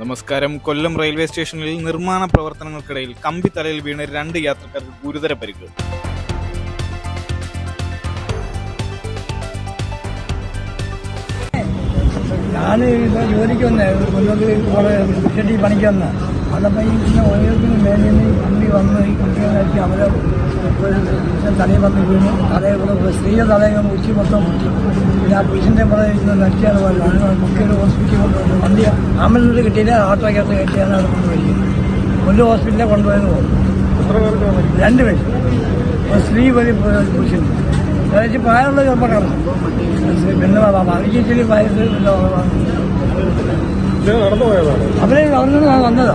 നമസ്കാരം. കൊല്ലം റെയിൽവേ സ്റ്റേഷനിൽ നിർമ്മാണ പ്രവർത്തനങ്ങൾക്കിടയിൽ കമ്പി തലയിൽ വീണ് രണ്ട് യാത്രക്കാർക്ക് ഗുരുതര പരിക്ക്. ഞാൻ ജോലിക്ക് വന്നേ. മുന്നോട്ട് കുറേ പണിക്ക് വന്ന. അതപ്പോൾ ഈ പിന്നെ ഓരോരുത്തരും മേലിൽ നിന്ന് കമ്പി വന്ന് ഈ കുട്ടികളെ വെച്ച് അവരെ പുരുഷൻ തലയിൽ വന്ന് വീണു. തലയിൽ കൂടെ സ്ത്രീയുടെ തലയിൽ ഉച്ചി മൊത്തം പിന്നെ ആ പുരുഷന്റെ പുറകെ ഇരുന്ന് നടിച്ചാണ് പറഞ്ഞത് കുട്ടികൾ ഹോസ്പിറ്റലിൽ കൊണ്ടുവന്നു വണ്ടി ആംബുലൻസിൽ കിട്ടിയില്ല ഓട്ടോയ്ക്കകത്ത് കയറ്റിയാണ് അവിടെ കൊണ്ടുപോയി ഒരു ഹോസ്പിറ്റലിൽ കൊണ്ടുപോയെന്ന് പോകും രണ്ട് പേര്. ഒരു സ്ത്രീ ഒരു പുരുഷൻ. ഏകദേശം പ്രായമുള്ള ചെറുപ്പക്കാരാണ്. പിന്നെ അറിയിച്ചിട്ട് വയസ്സ് അവരെ വന്നത് വന്നതാ.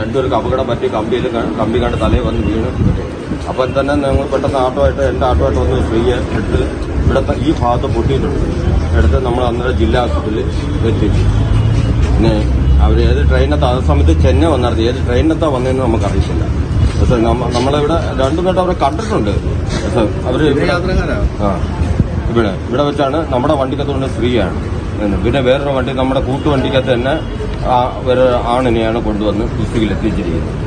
രണ്ടുപേർക്ക് അപകടം പറ്റി കമ്പിയിൽ കമ്പി കണ്ട് തലയിൽ വന്ന് വീണ്. അപ്പം തന്നെ ഞങ്ങൾ പെട്ടെന്ന് ആട്ടോ ആയിട്ട് എന്റെ ആട്ടോ ആയിട്ട് വന്ന് സ്ത്രീയെ എടുത്ത് ഇവിടുത്തെ ഈ ഭാഗത്ത് പൊട്ടിയിട്ടുണ്ട്. എടുത്ത് നമ്മൾ അന്നേരം ജില്ലാ ആശുപത്രിയിൽ എത്തിച്ചു. പിന്നെ അവർ ഏത് ട്രെയിനകത്ത് അതേ സമയത്ത് ചെന്നൈ വന്നായിരുന്നു. ഏത് ട്രെയിനകത്താണ് വന്നതെന്ന് നമുക്കറിയില്ല പക്ഷേ നമ്മ- നമ്മളിവിടെ രണ്ടു നേട്ടം അവരെ കണ്ടിട്ടുണ്ട്. പക്ഷേ അവർ ആ ഇവിടെ. ഇവിടെ വെച്ചാണ് നമ്മുടെ വണ്ടിക്കകത്തുകൊണ്ട് കൊണ്ട് ഫ്രീയാണ് പിന്നെ വേറൊരു വണ്ടി നമ്മുടെ കൂട്ടുവണ്ടിക്കകത്ത് തന്നെ ആണിനെയാണ് കൊണ്ടുവന്ന് ഡിസ്ട്രിക്റ്റിൽ എത്തിച്ചിരിക്കുന്നത്